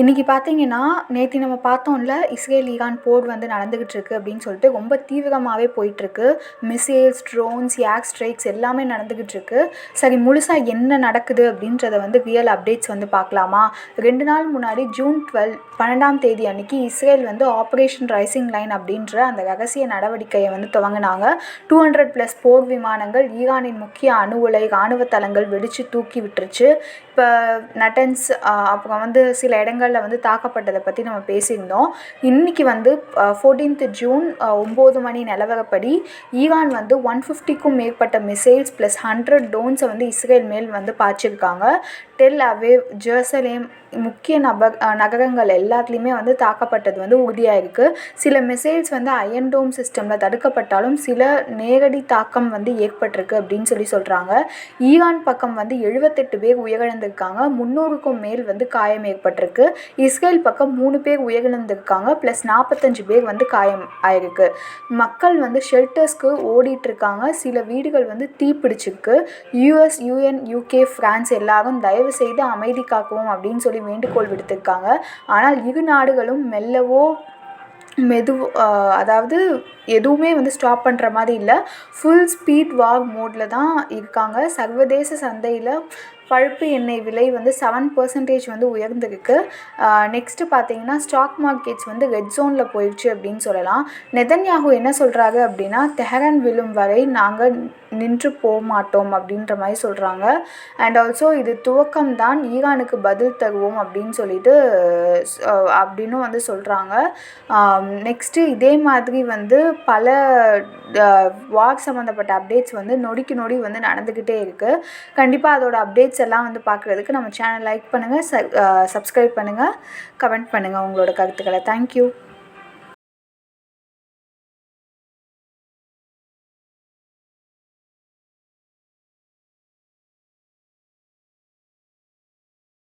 இன்றைக்கி பார்த்தீங்கன்னா நேற்று நம்ம பார்த்தோம்ல இஸ்ரேல் ஈரான் போர் வந்து நடந்துக்கிட்டு இருக்கு அப்படின்னு சொல்லிட்டு ரொம்ப தீவிரமாகவே போயிட்டுருக்கு. மிசைல்ஸ் ட்ரோன்ஸ் ஏர் ஸ்ட்ரைக்ஸ் எல்லாமே நடந்துக்கிட்டு இருக்கு. சரி முழுசாக என்ன நடக்குது அப்படின்றத வந்து ரியல் அப்டேட்ஸ் வந்து பார்க்கலாமா? ரெண்டு நாள் முன்னாடி ஜூன் டுவெல் பன்னெண்டாம் தேதி அன்னைக்கு இஸ்ரேல் வந்து ஆப்ரேஷன் ரைசிங் லைன் அப்படின்ற அந்த ரகசிய நடவடிக்கையை வந்து துவங்கினாங்க. டூ ஹண்ட்ரட் ப்ளஸ் போர் விமானங்கள் ஈரானின் முக்கிய அணு உலை இராணுவ தளங்கள் வெடித்து தூக்கி விட்டுருச்சு. இப்போ நட்டன்ஸ் அப்புறம் வந்து சில இடங்கள் இடங்களில் வந்து தாக்கப்பட்டதை பற்றி நம்ம பேசியிருந்தோம். இன்றைக்கி வந்து ஃபோர்டீன்த் ஜூன் ஒம்பது மணி நிலவரப்படி ஈரான் வந்து ஒன் ஃபிஃப்டிக்கும் மேற்பட்ட மிசைல்ஸ் ப்ளஸ் ஹண்ட்ரட் டோன்ஸை வந்து இஸ்ரேல் மேல் வந்து பாய்ச்சிருக்காங்க. டெல் அவேவ் ஜெருசலேம் முக்கிய நபர் நகரங்கள் எல்லாத்துலேயுமே வந்து தாக்கப்பட்டது வந்து உறுதியாக இருக்குது சில மிசைல்ஸ் வந்து அயன் டோம் சிஸ்டமில் தடுக்கப்பட்டாலும் சில நேரடி தாக்கம் வந்து ஏற்பட்டிருக்கு அப்படின்னு சொல்லி சொல்கிறாங்க ஈரான் பக்கம் வந்து எழுபத்தெட்டு பேர் உயிரிழந்திருக்காங்க. முந்நூறுக்கும் மேல் வந்து காயம் ஏற்பட்டிருக்கு. இஸ்ரேல் பக்கம் மூணு பேர் உயிரிழந்திருக்காங்க ப்ளஸ் நாற்பத்தஞ்சு பேர் வந்து காயம் ஆயிருக்கு. மக்கள் வந்து ஷெல்டர்ஸ்க்கு ஓடிட்டுருக்காங்க சில வீடுகள் வந்து தீப்பிடிச்சிருக்கு யூஎஸ் யூஎன் யூகே ஃப்ரான்ஸ் எல்லாரும் தயவு செய்து அமைதி காக்கவும் அப்படின்னு சொல்லி வேண்டுகோள் விடுத்திருக்காங்க. ஆனால் இரு நாடுகளும் மெல்லவோ மெது அதாவது எதுவுமே வந்து ஸ்டாப் பண்ணுற மாதிரி இல்லை. ஃபுல் ஸ்பீட் வார் மோடில் தான் இருக்காங்க. சர்வதேச சந்தையில் பழுப்பு எண்ணெய் விலை வந்து செவன் பர்சன்டேஜ் வந்து உயர்ந்திருக்கு. நெக்ஸ்ட்டு பார்த்தீங்கன்னா ஸ்டாக் மார்க்கெட்ஸ் வந்து ரெட் ஜோனில் போயிடுச்சு அப்படின்னு சொல்லலாம். நெதன்யாகு என்ன சொல்கிறாரு அப்படின்னா தெஹரான் விழும் வரை நாங்கள் நின்று போக மாட்டோம் அப்படின்ற மாதிரி சொல்கிறாங்க அண்ட் ஆல்சோ இது துவக்கம் தான் ஈரானுக்கு பதில் தருவோம் அப்படின்னு சொல்லிட்டு அப்படின்னும் வந்து சொல்கிறாங்க நெக்ஸ்ட்டு இதே மாதிரி வந்து பல வார் சம்மந்தப்பட்ட அப்டேட்ஸ் வந்து நொடிக்கு நொடி வந்து நடந்துக்கிட்டே இருக்குது கண்டிப்பாக அதோட அப்டேட்ஸ் எல்லாம் வந்து பார்க்குறதுக்கு நம்ம சேனல் லைக் பண்ணுங்கள் ச சப்ஸ்கிரைப் பண்ணுங்கள் கமெண்ட் பண்ணுங்கள் உங்களோட கருத்துக்களை. தேங்க்யூ